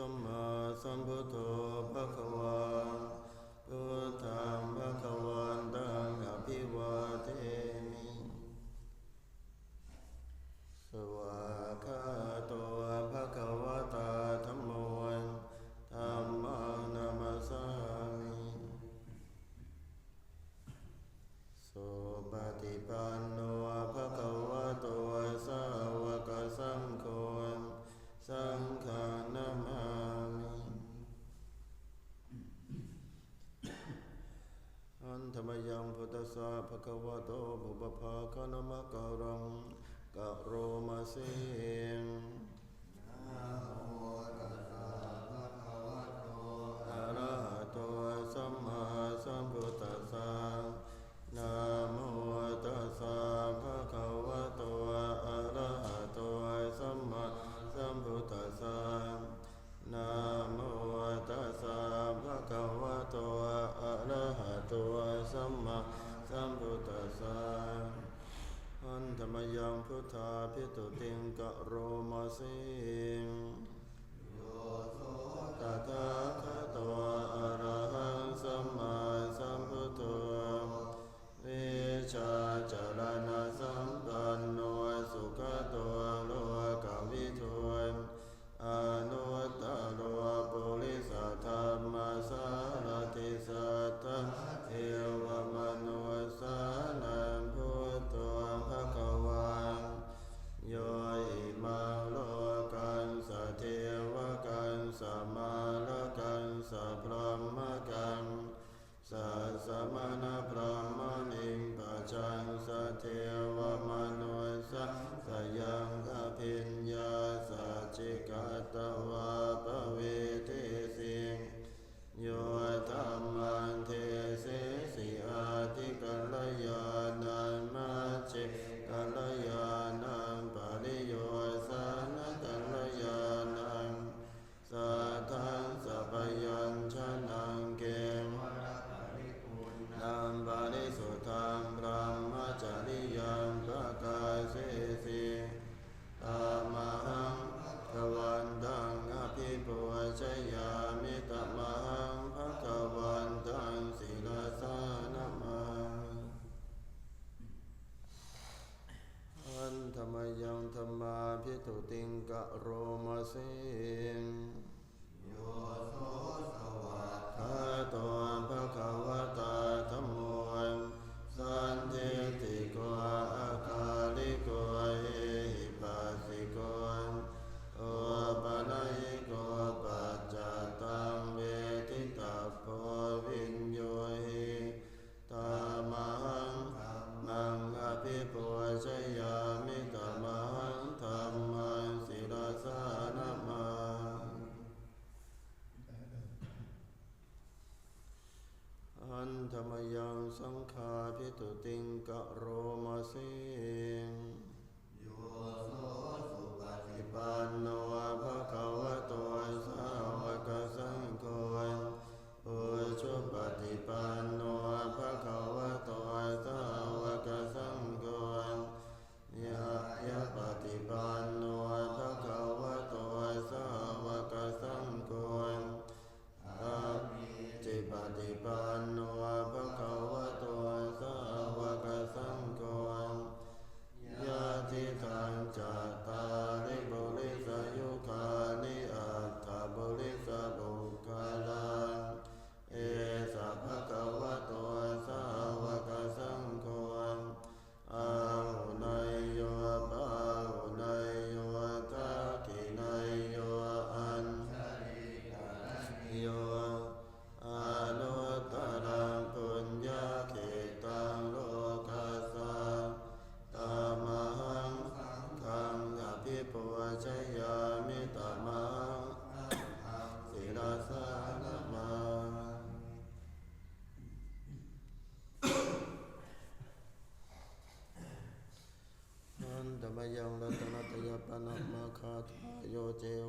สัมมาสัมพุทโธภะคะวา พุทธัสะภะคะวะโตบุพภาคะนมะกะรังกะโรมาเสงนะโมตัสสะภะควะโตอะระหะโตสัมมาสัมพุทธัสสะนะโมตัสสะภะคะวะโต สาอันธรรมยังพุทธาพิตุติงกะโรมาสิงโยโสตถาคตวะอรห ro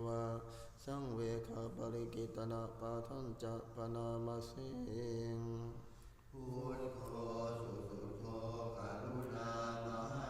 วา สังเวขาปริกิตนาปาทันจะปนามาสิงพุทโธสุโธกรุณามหา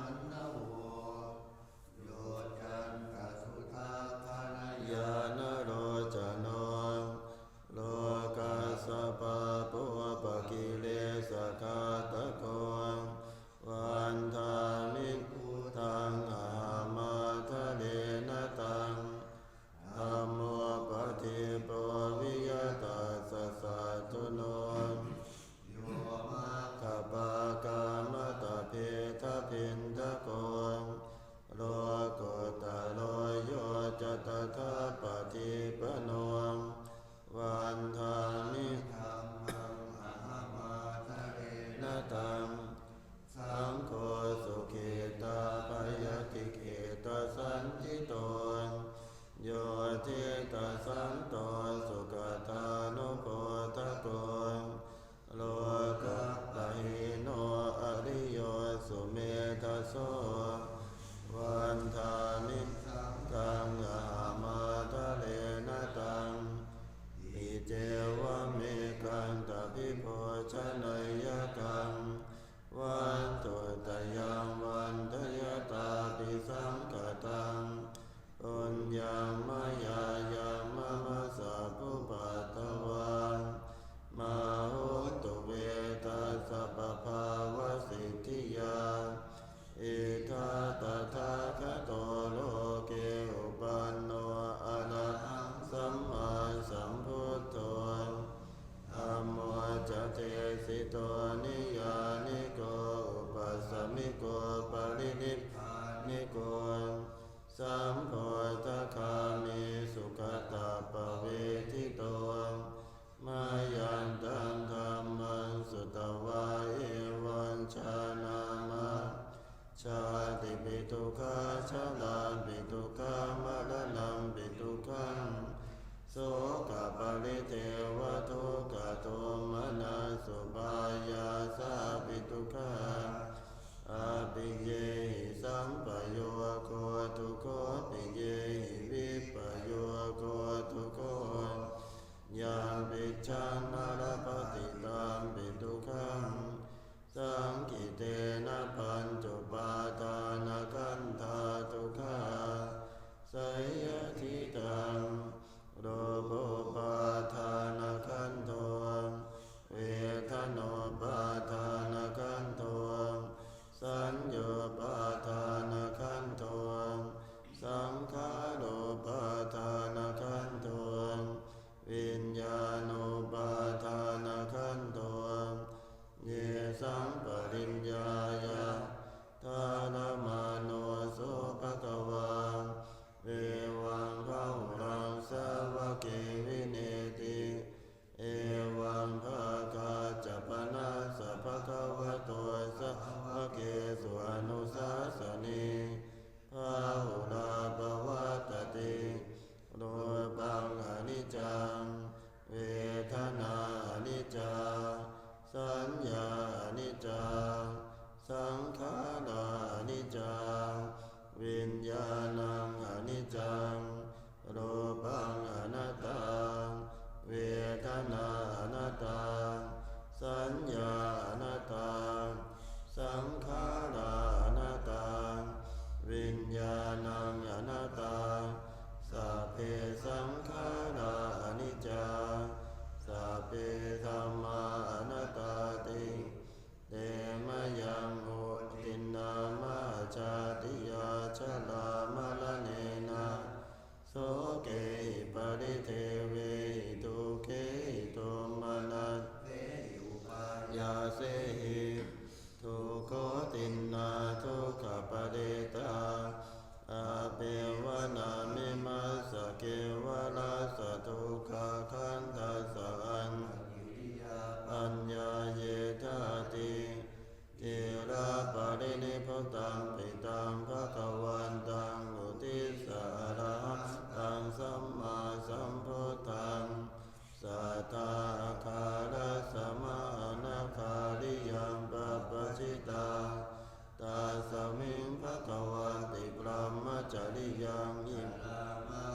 จริยังอิมามา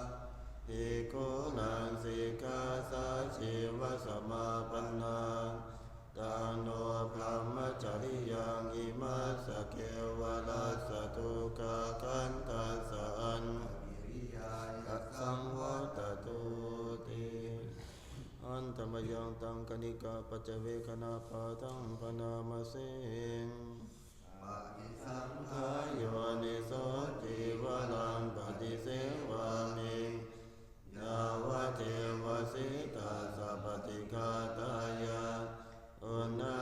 เอโกนังสิกาสาชีวสมาปนังตังโนพรหมจริยังอิมาสเกวะลาสตุกากันตาสันกิริยาสังวัตตุติอันตมยังตังกนิกาปัจเวคณาปาตังปนามาเสง ปฏิสังขายโนิโสจีวรังปฏิเสวามิยาวเทวสตาสัพติกาตายาอุณา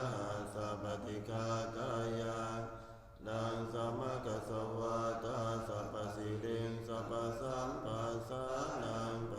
สัพติกาตายาดังสมกสวาตาสัพสิริงสัพสัมปัสสานังป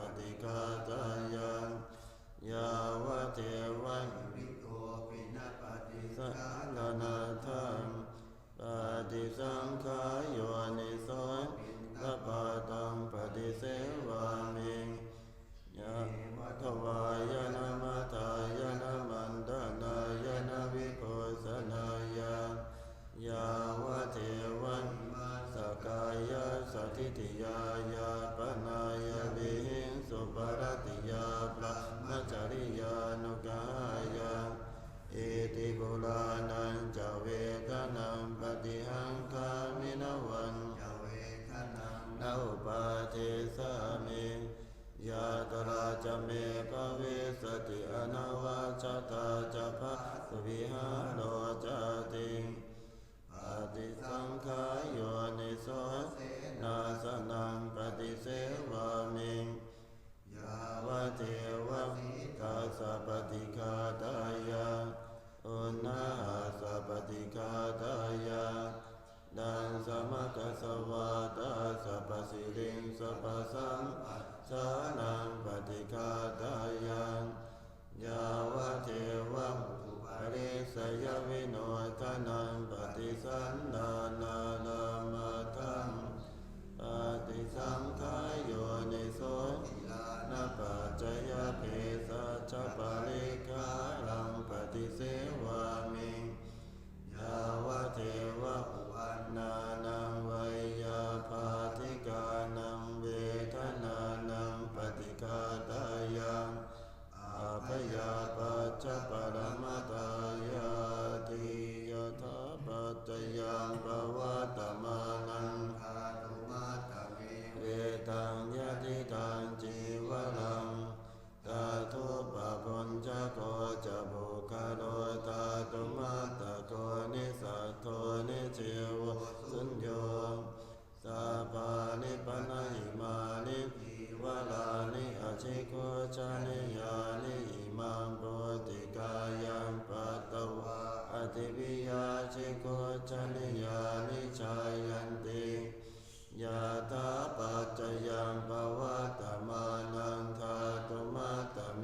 วะตมานังทาตุมาตเม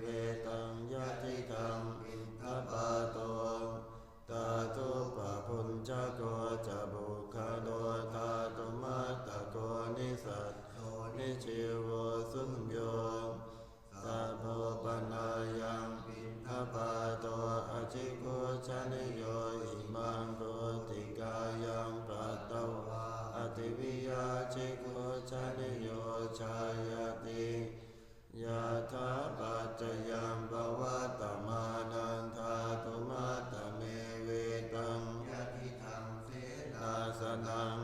เวตังยะติตังวินทปาโตตาตุปะพุญจโกจะบุคาโดตาตุมาตะโกนิสัตโตนิจิวสุญโยสัพพปนายังวินทปาโตอจิโกชานิโยอิมังโก ยาธาปัจจยังภวะตมานันทาตุมาตเมเวตังยะทิทังเสนาสนัง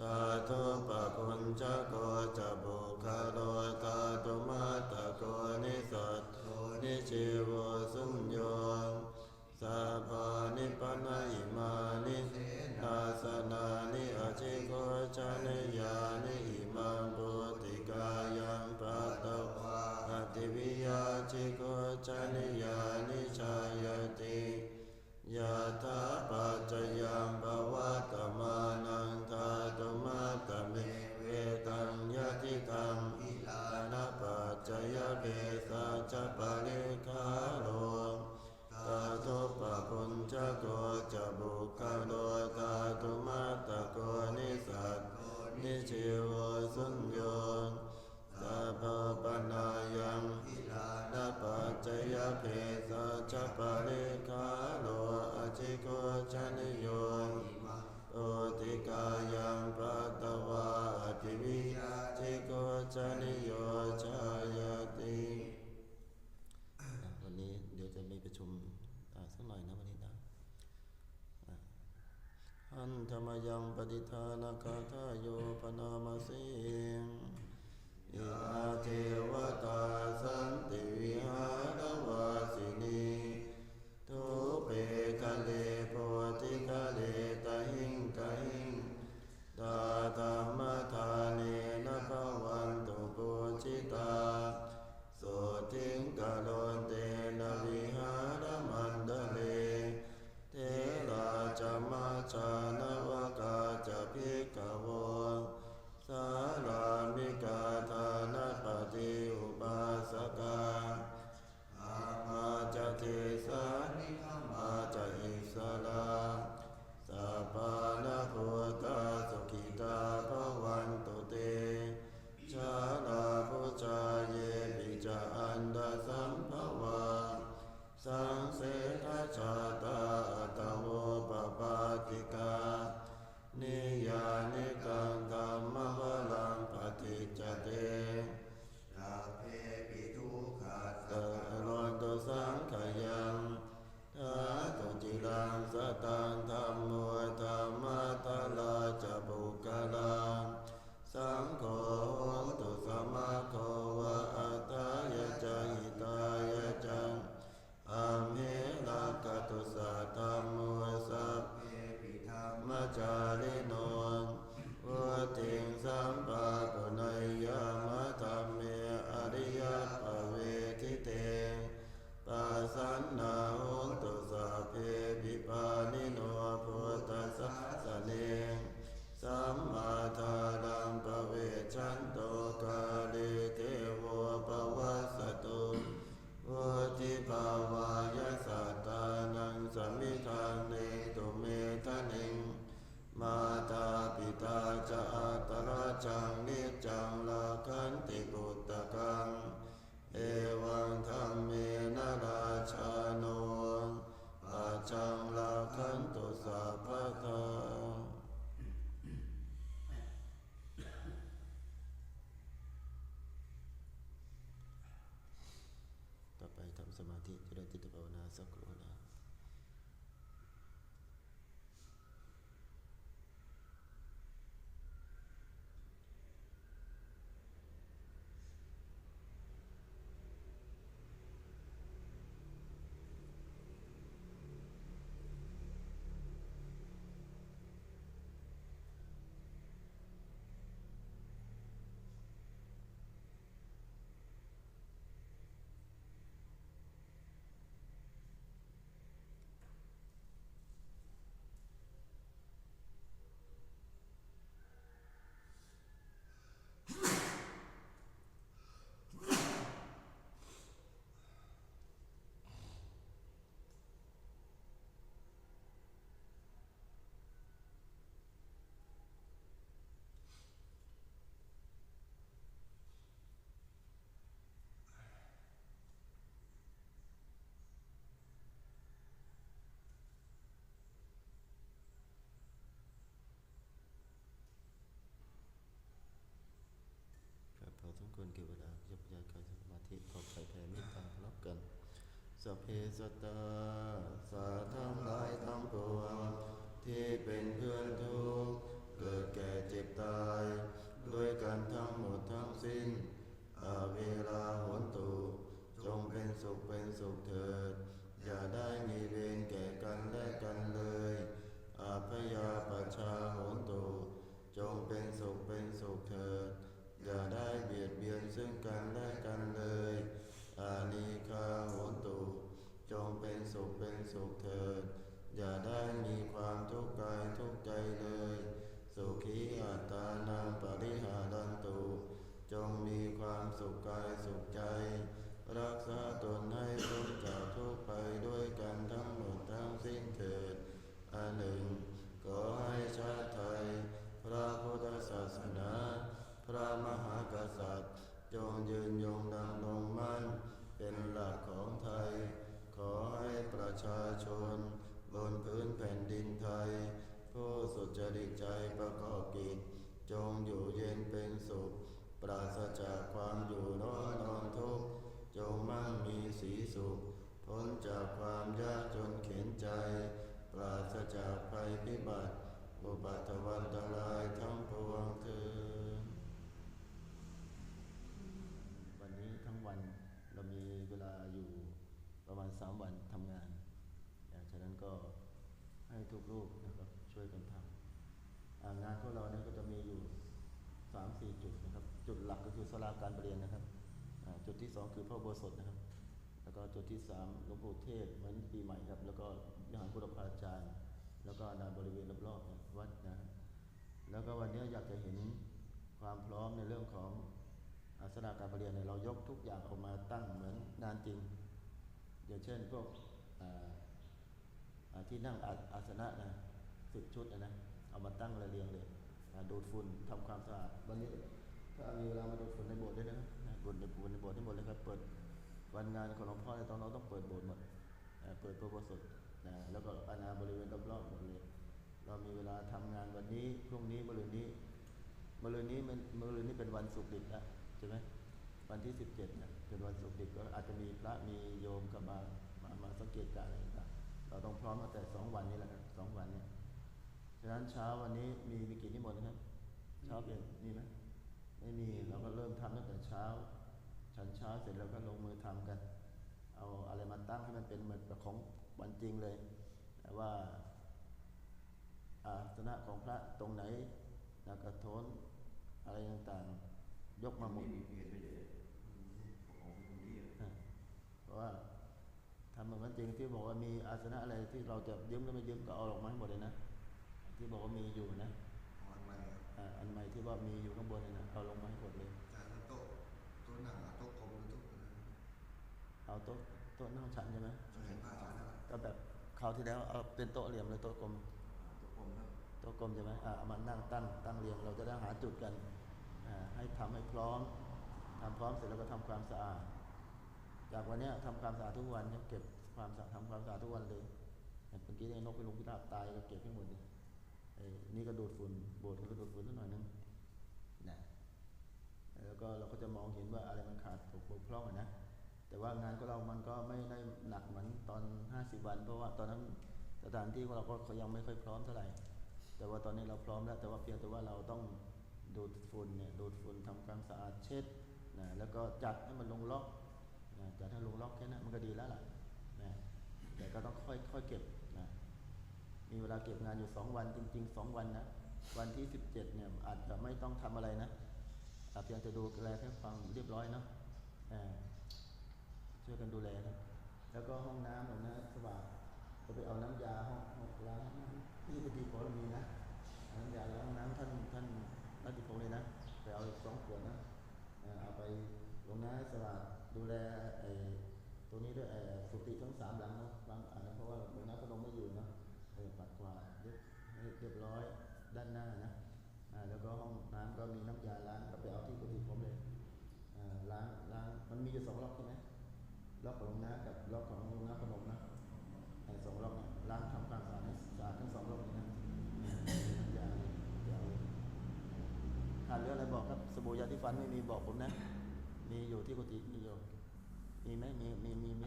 ตาตุปะพุญจโกจะบุคาโลตาตุมาตะโกนิสัตโตนิจิวสุญโยสัพพานิปนะอิมานินาสนานิอจิโกจานิยา โกจานิยานิชายติยะถาปัจจยังภวะตมานังทาตุมาตเมเวตังยะติตังอิลานะปัจจยเบสัจปะริคาโลตาตุปะพุญจโกจะบุคาโลตาตุมาตโกนิสัตนิจิวสุญโยสัพพปนายังทิลานาปัจจยเพสัจปะริคาโลอจิโกจานิโยอิมังโอติกายังปัตตวาอติวิยาจิโกจานิโยชายติอะวันนี้เดี๋ยวจะมีประชุมอ่าสักหน่อยนะวันนี้นะอะอันธรรมยังปฏิทานคาทาโยปนามาสิ งยาเทวตาสันติวิ คันตุสาพะทาต่อไปทำสมาธิจะได้จิตภาวนาสักครู่นะ สัพเประชาชน บนพื้นแผ่นดินไทย ผู้สุจริตใจประกอบกิจ จงอยู่เย็นเป็นสุข ปราศจากความอยู่ร้อนนอนทุกข์จงมั่งมีสีสุข พ้นจากความยากจนเข็นใจ ปราศจากภัยพิบัติ อุบัติวันตรายทั้งปวงเถิดวันนี้ทั้งวันเรามีเวลาอยู่ประมาณสามวันทำงานอ่าฉะนั้นก็ให้ทุกรูปนะครับช่วยกันทำอ่างานพวกเราเนี่ยก็จะมีอยู่สามสี่จุดนะครับ จุดห ลักก็คือสลาการรเรียนนะครับจุดที่สองคือพระอุโบสถนะครับ แล้วก็จุดที่สามหลวงปู่เทศเหมือนปีใหม่ครับ แล้วก็วิหารบุรพาจารย์ แล้วก็ในบริเวณรอบๆวัดนะแล้วก็วันนี้อยากจะเห็นความพร้อมในเรื่องของอาสนะการรเรียนเนี่ยเรายกทุกอย่างออกมาตั้งเหมือนงานจริงอย่างเช่นพวกที่นั่งอาอาสนะนะสิบชุดนะนะเอามาตั้งระเรียงเลยดูดฝุ่นทำความสะอาดวันนี้ ถ้ามีเวลามาดูฝนในโบสถ์ด้วยนะนในฝุ่นในโบสถ์ให้หมดเลยครับ เปิดวันงานของหลวงพ่อเนี่ยต้องเราต้องเปิดโบสถ์หมดเปิดพระโบสถนะแล้วก็อาณาบริเวณรอบๆหมดเลย เรามีเวลาทำงานวันนี้พรุ่งนี้มะรืนนี้มะรืนนี้มันมะรืนนี้เป็นวันศุกร์ดิบแล้วใช่ไหมวันที่สิบเจ็ดเนี่ยเป็นวันศุกร์ดิบก็อาจจะมีพระมีโยมก็มามามาสังเกตการณ์อะไรต่างเราต้องพร้อมตั้งแต่สองวันนี้แหละครับสองวันเนี่ยฉะนั้นเช้าวันนี้มีมีกี่นิมนต์นะครับเช้าเป็นมีไหม ไม่มีเราก็เริ่มทำตั้งแต่เช้าฉันเช้าเสร็จแล้วก็ลงมือทำกัน เอาอะไรมาตั้งให้มันเป็นเหมือนแบบของวันจริงเลย แต่ว่าอาสนะของพระตรงไหนนักกระโทนอะไรต่างๆ ยกมาหมดมีเปลี่ยนไปเลยของตรงนี้อ่าเพราะว่าทำเหมือนกันจริงที่บอกว่ามีอาสนะอะไรที่เราจะยืมหรือไม่ยืมก็เอาออกมาให้หมดเลยนะ ที่บอกว่ามีอยู่นะออนใหม่ อ่าอันใหม่ที่ว่ามีอยู่ข้างบนเนี่ยนะเอาลงมาให้หมดเลยจากโต๊ะโต๊ะหนังโต๊ะกลมหรือโต๊ะเอาโต๊ะโต๊ะนั่งฉันใช่ไหมจะเห็นผ้าจานนะครับก็แบบคราวที่แล้วเอาเป็นโต๊ะเหลี่ยมหรือโต๊ะกลมโต๊ะกลมครับโต๊ะกลมใช่ไหมอ่าเอามานั่งตั้งตั้งเรียงเราจะได้หาจุดกันอ่าให้ทำให้พร้อมทำพร้อมเสร็จแล้วก็ทำความสะอาดจากวันเนี้ยทำความสะอาดทุกวันเนี่ยเก็บความสะอาดทำความสะอาดทุกวันเลยเมื่อกี้เนี่ยนกไปลงพิราบตายก็เก็บให้หมดเลยไอ้ นี่ก็ดูดฝุ่นโบสถ์ก็ดูดฝุ่นสักหน่อยนึงนะแล้วก็เราก็จะมองเห็นว่าอะไรมันขาดตกบกพร่องนะแต่ว่างานของเรามันก็ไม่ได้หนักเหมือนตอน 50 วัน เพราะว่าตอนนั้นสถานที่ของเราก็ยังไม่ค่อยพร้อมเท่าไหร่ แต่ว่าตอนนี้เราพร้อมแล้ว แต่ว่าเพียงแต่ว่าเราต้องดูดฝุ่นเนี่ยดูดฝุ่นทำความสะอาดเช็ดนะแล้วก็จัดให้มันลงล็อกนะจัดให้ลงล็อกแค่นั้นมันก็ดีแล้วล่ะนะแต่ก็ต้องค่อยค่อยเก็บ มีเวลาเก็บงานอยู่ 2 วันจริง ๆ 2 วันนะวันที่ 17เนี่ยอาจจะไม่ต้องทำอะไรนะอะเพียงจะดูแลแค่ความเรียบร้อยเนาะช่วยกันดูแลนะแล้วก็ห้องน้ำของนะสว่างก็ไปเอาน้ำยาห้องห้องล้างห้องน้ำที่ปฏิปรมีนะน้ำยาล้างห้องน้ำท่านท่านรัติพงศ์เลยนะไปเอาสองขวดนะเอาไปลงน้าสว่างดูแลไอ้ตัวนี้ด้วยไอ้สุติทั้งสามหลังเนาะบางอันเพราะว่าหลวงน้าพนมไม่อยู่เนาะ เออปัดกวาดเรียบให้ เรียบร้อยด้านหน้านะอ่าแล้วก็ห้องน้ำก็มีน้ำยาล้างก็ไปเอาที่กุฏิผมเลยอ่าล้างล้างมันมีอยู่สองล็อกใช่ไหมล็อกของลงน้ำกับล็อกของลงน้ำพนมนะไอ้สองล็อกเนี่ยล้างทำความสะอาดให้สะอาดทั้งสองล็อกเลยนะน้ำยาเดี๋ยวขาดเรื่องอะไรบอกครับสบู่ยาที่ฟันไม่มีบอกผมนะ มีอยู่ที่กุฏิมีอยู่มีไหมมีมีมีมี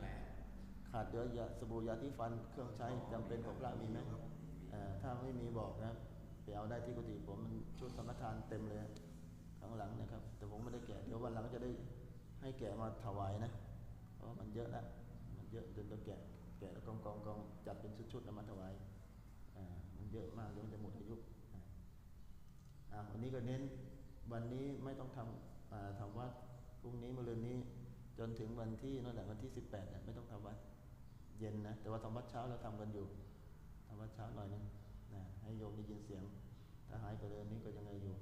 ขาดเยอะยาสบู่ยาที่ฟันเครื่องใช้จำเป็นของพระมีไหมเอ่อ ถ้าไม่มีบอกนะไปเอาได้ที่กุฏิผมมันชุดธรรมทานเต็มเลยข้างหลังนะครับ แต่ผมไม่ได้แกะเดี๋ยววันหลังจะได้ให้แกะมาถวายนะ เพราะมันเยอะแล้วมันเยอะจนต้องแกะแกะแล้วกองกองกองจัดเป็นชุดๆแล้วมาถวายมันเยอะมากเดี๋ยวมันจะหมดอายุวันนี้ก็เน้นวันนี้ไม่ต้องทำอ่าทำวัดพรุ่งนี้มะรืนนี้จนถึงวันที่นั่นแหละวันที่ 18เนี่ยไม่ต้องทำวัดเย็นนะแต่ว่าทำวัดเช้าเราทำกันอยู่ วัดเช้าหน่อยนึงนะให้โยมได้ยินเสียง ถ้าหายกว่าเดิมนี้ก็ยังไงอยู่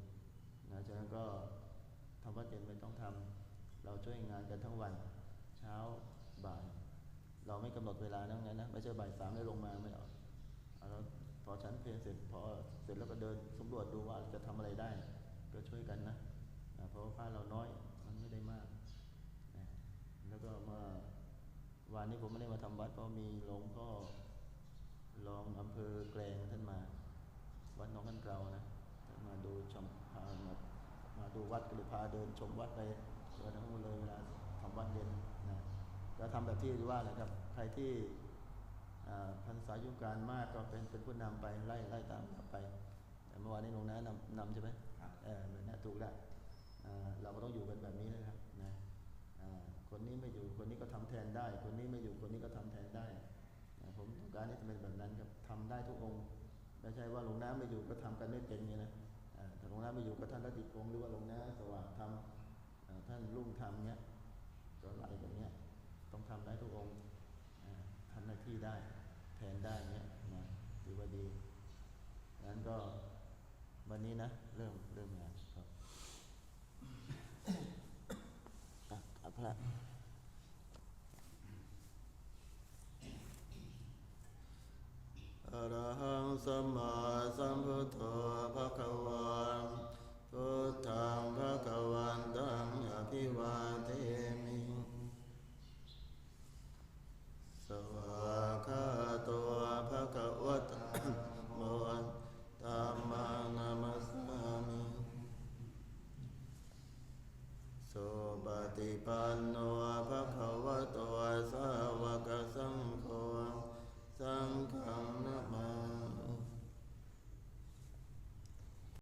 นะฉะนั้นก็ทำวัดเย็นไม่ต้องทำเราช่วยงานกันทั้งวัน เช้าบ่าย เราไม่กำหนดเวลานั่งไงนะไม่ใช่บ่ายสามแล้วลงมาไม่เอาเอาแล้วพอฉันเพลเสร็จพอเสร็จแล้วก็เดินสำรวจดูว่าจะทำอะไรได้ ก็ช่วยกันนะนะเพราะว่าผ้าเราน้อยมันไม่ได้มากนะแล้วก็มาวันนี้ผมไม่ได้มาทำวัดเพราะมีหลวงพ่อ รองอำเภอแกลงท่านมา วัดหน้องกันเกลานะท่านมาดูชมพามามาดูวัดก็เลยพาเดินชมวัดไปเดินทั้งหมดเลยเวลาทำวัดเย็นนะก็ทำแบบที่ว่าแหละครับ ใครที่อ่าพรรษายุการมากก็เป็นเป็นผู้นำไปไล่ไล่ตามกลับไป แต่เมื่อวานนี้หลวงน้านำนำใช่ไหมครับเออแบบนี้ถูกแล้วอ่าเราก็ต้องอยู่กันแบบนี้นะครับนะอ่าคนนี้ไม่อยู่คนนี้ก็ทำแทนได้ คนนี้ไม่อยู่คนนี้ก็ทำแทนได้อ่าผมต้อง การให้เป็นแบบนั้นครับทำได้ทุกองค์ไม่ใช่ว่าหลวงน้าไม่อยู่ก็ทำกันไม่เป็นอย่างนี้นะอ่าแต่หลวงน้าไม่อยู่ก็ท่านรัตติพงศ์หรือว่าหลวงน้าสว่างทำท่านรุ่งทำเนี้ยก็ไหลแบบเนี้ยต้องทำได้ทุกองค์ทำหน้าที่ได้แทนได้เนี้ยนะถือว่าดีงั้นก็วันนี้นะเริ่มเริ่มงานครับอะเอาพระหัง สัมมาสัมพุทโธภะคะวาพุทธังภะคะวันตังอภิวาเทมิสวากาตัวภะคะวะตะโมธัมมังนามัสสามิสุปฏิปันโนภะคะวะโตสาว